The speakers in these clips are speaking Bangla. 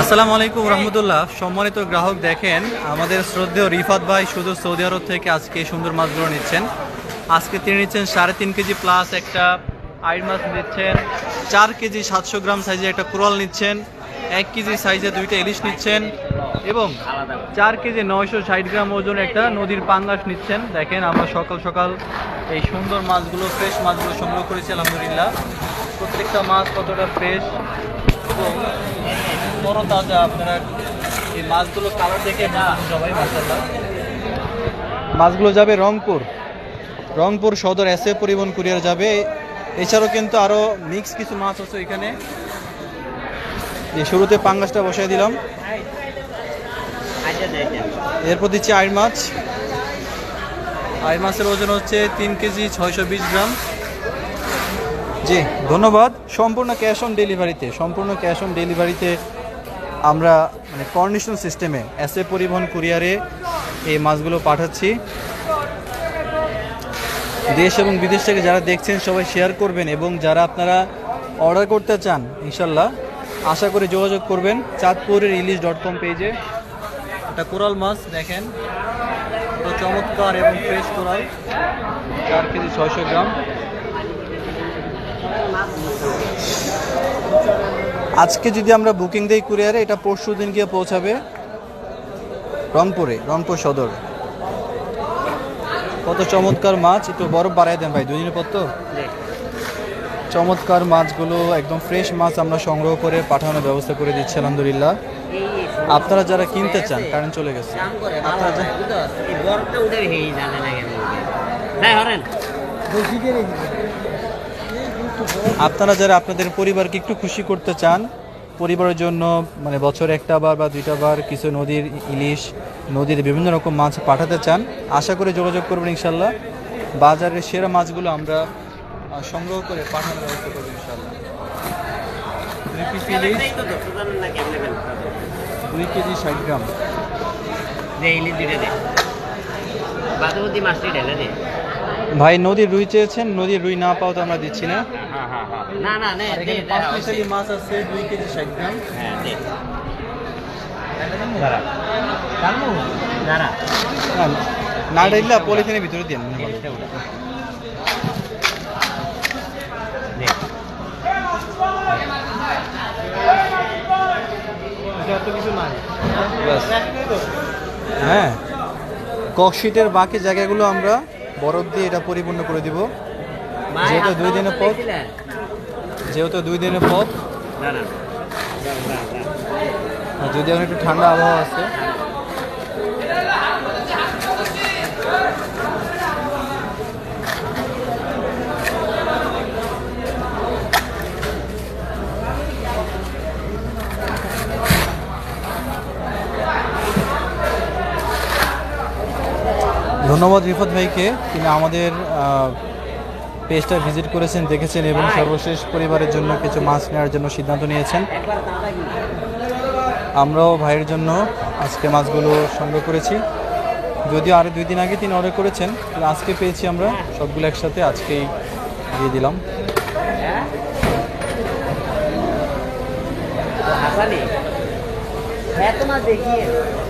আসসালামু আলাইকুম রহমতুল্লাহ। সম্মানিত গ্রাহক দেখেন, আমাদের শ্রদ্ধেয় রিফাত ভাই শুধু সৌদি আরব থেকে আজকে সুন্দর মাছগুলো নিচ্ছেন। আজকে তিনি নিচ্ছেন সাড়ে তিন কেজি প্লাস একটা আইর মাছ নিচ্ছেন, চার কেজি সাতশো গ্রাম সাইজে একটা কুরাল নিচ্ছেন, এক কেজি সাইজে দুইটা ইলিশ নিচ্ছেন এবং চার কেজি নয়শো ষাট গ্রাম ওজন একটা নদীর পাঙ্গাস নিচ্ছেন। দেখেন আমরা সকাল সকাল এই সুন্দর মাছগুলো ফ্রেশ মাছগুলো সংগ্রহ করেছি, আলহামদুলিল্লাহ। প্রত্যেকটা মাছ কতটা ফ্রেশ এবং বড় তাজা আপনারা এই মাছগুলো কালার দেখে বুঝবেন সবাই মাসাল্লাহ মাছগুলো যাবে রংপুর। রংপুর সদর এসে পরিবহন কুরিয়ার যাবে। এছাড়াও কিন্তু আরও মিক্স কিছু মাছ আছে এখানে। শুরুতে পাঙ্গাসটা বসাই দিলাম। এরপর দিচ্ছি আইর মাছ। আইর মাছের ওজন হচ্ছে তিন কেজি ছয়শো বিশ গ্রাম। জি, ধন্যবাদ। সম্পূর্ণ ক্যাশ অন ডেলিভারিতে সম্পূর্ণ ক্যাশ অন ডেলিভারিতে আমরা মানে কন্ডিশন সিস্টেমে এ পরিবহন কুরিয়ারে এই মাছগুলো পাঠাচ্ছি। দেশ এবং বিদেশ থেকে যারা দেখছেন, সবাই শেয়ার করবেন এবং যারা আপনারা অর্ডার করতে চান, ইনশাল্লাহ, আশা করে যোগাযোগ করবেন। চাঁদপুরের ইলিশ ডট কম পেজে একটা কোরাল মাছ, দেখেন। চমৎকার এবং ফ্রেশ কোরাল। চার কেজি ছয়শো গ্রাম। আজকে যদি আমরা বুকিং দিই কুরিয়ারে এটা পরশু দিন গিয়ে পৌঁছাবে রংপুরে রংপুর সদর। কত চমৎকার মাছ একটু বরফ বাড়াই দেন ভাই দুই দিনের পর তো চমৎকার মাছগুলো একদম ফ্রেশ মাছ আমরা সংগ্রহ করে পাঠানোর ব্যবস্থা করে দিচ্ছি আলহামদুলিল্লাহ। আপনারা যারা কিনতে চান কারেন্ট চলে গেছে। আপনারা যা- বরফটা উঠে হেই জানে না কেন হ্যাঁ হরেন আপনারা যারা আপনাদের পরিবারকে একটু খুশি করতে চান পরিবারের জন্য মানে বছরে একটা বার বা দুইটা বার কিছু নদীর ইলিশ নদীর বিভিন্ন রকম মাছ পাঠাতে চান আশা করে যোগাযোগ করবেন ইনশাল্লাহ বাজারের সেরা মাছগুলো আমরা সংগ্রহ করে পাঠানোর ব্যবস্থা করব ইনশাল্লাহ দুই পিস ইলিশ কেজি ষাট গ্রাম। দে ইলি দিলে দে। বাদবতী মাছটি ঢেলে দে। ভাই নদীর রুই চেয়েছেন নদীর রুই না পাও তো আমরা দিচ্ছি না। হ্যাঁ হ্যাঁ হ্যাঁ না না নে মিশালি মাছ আছে দুই কেজি ষাট গ্রাম। হ্যাঁ না, ডাইলা পলিথিনের ভিতরে দিয়ে জিনিসটা উঠা দে হ্যাঁ। ককশিটের বাকি জায়গাগুলো আমরা বরফ দিয়ে এটা পরিপূর্ণ করে দিব। যেহেতু দুই দিনের পথ যেহেতু দুই দিনের পথ যদি এখন একটু ঠান্ডা আবহাওয়া আছে ধন্যবাদ রিফাত ভাইকে। তিনি আমাদের পেজটা ভিজিট করেছেন দেখেছেন এবং সর্বশেষ পরিবারের জন্য কিছু মাছ নেওয়ার জন্য সিদ্ধান্ত নিয়েছেন। আমরাও ভাইয়ের জন্য আজকে মাছগুলো সংগ্রহ করেছি। যদিও আরও দুই দিন আগে তিনি অর্ডার করেছেন আজকে পেয়েছি আমরা সবগুলো একসাথে আজকেই দিয়ে দিলাম।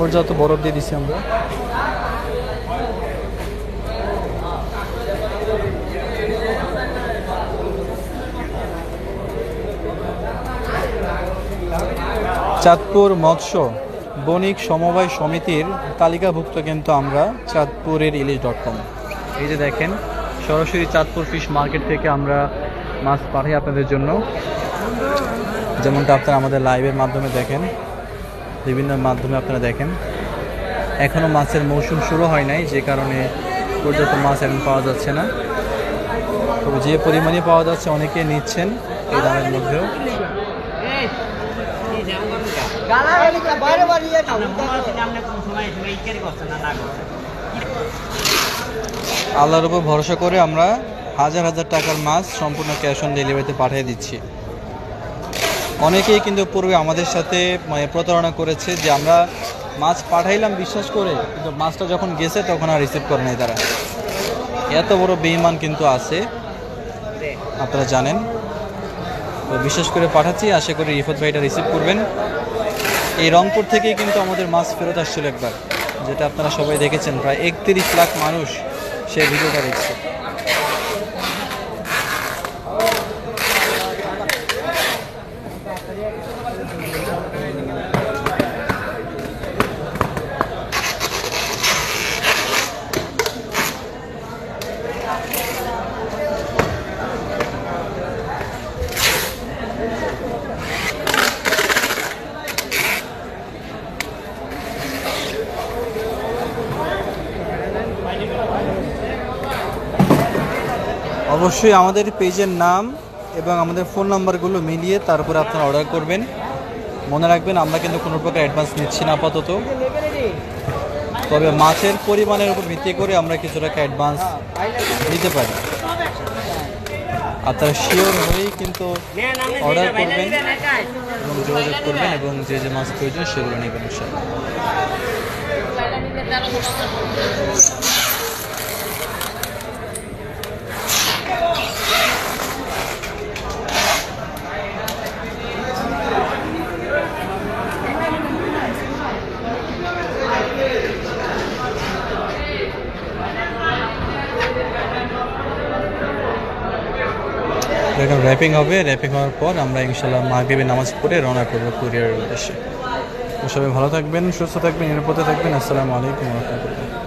পর্যাপ্ত বরফ দিয়ে দিছি আমরা। চাঁদপুর মৎস্য বণিক সমবায় সমিতির তালিকাভুক্ত কিন্তু আমরা চাঁদপুরের ইলিশ ডট কম। এই যে দেখেন, সরাসরি চাঁদপুর ফিশ মার্কেট থেকে আমরা মাছ পাঠাই আপনাদের জন্য। যেমনটা আপনারা আমাদের লাইভের মাধ্যমে দেখেন, বিভিন্ন মাধ্যমে আপনারা দেখেন। এখনও মাছের মৌসুম শুরু হয় নাই, যে কারণে পর্যাপ্ত মাছ এখন পাওয়া যাচ্ছে না। তবে যে পরিমাণে পাওয়া যাচ্ছে, অনেকে নিচ্ছেন এই দামের মধ্যেও এই, এই যেমন করেন কা? আপনি মনে হচ্ছে যে আপনি কোন সময় এসে ইকারি করছেন না না করছেন। আল্লাহর উপর ভরসা করে আমরা হাজার হাজার টাকার মাছ সম্পূর্ণ ক্যাশ অন ডেলিভারিতে পাঠিয়ে দিচ্ছি। অনেকেই কিন্তু পূর্বে আমাদের সাথে মানে প্রতারণা করেছে যে আমরা মাছ পাঠাইলাম বিশ্বাস করে কিন্তু মাছটা যখন গেছে তখন আর রিসিভ করে নাই তারা। এত বড় বেইমান কিন্তু আছে আপনারা জানেন। তো বিশেষ করে পাঠাচ্ছি আশা করি রিফত ভাইটা রিসিভ করবেন। এই রংপুর থেকেই কিন্তু আমাদের মাছ ফেরত আসছিল একবার, যেটা আপনারা সবাই দেখেছেন। প্রায় একত্রিশ লাখ মানুষ সেই ভিডিওটা দেখছে। অবশ্যই আমাদের পেজের নাম এবং আমাদের ফোন নাম্বারগুলো মিলিয়ে তারপরে আপনারা অর্ডার করবেন। মনে রাখবেন, আমরা কিন্তু কোনো প্রকার অ্যাডভান্স নিচ্ছি না আপাতত। তবে মাছের পরিমাণের উপর ভিত্তি করে আমরা কিছু টাকা অ্যাডভান্স নিতে পারি। আপনারা শিওর হয়েই কিন্তু অর্ডার করবেন এবং যোগাযোগ করবেন এবং যে যে মাছ প্রয়োজন সেগুলো নেবেন ইনশাআল্লাহ। এখন র্যাপিং হবে র্যাপিং হওয়ার পর আমরা ইনশাল্লাহ মাগরিবের নামাজ পড়ে রওনা করব কুরিয়ার উদ্দেশ্যে। সবাই ভালো থাকবেন, সুস্থ থাকবেন, নিরাপদে থাকবেন। আসসালামু আলাইকুম রহমতুল্লাহ।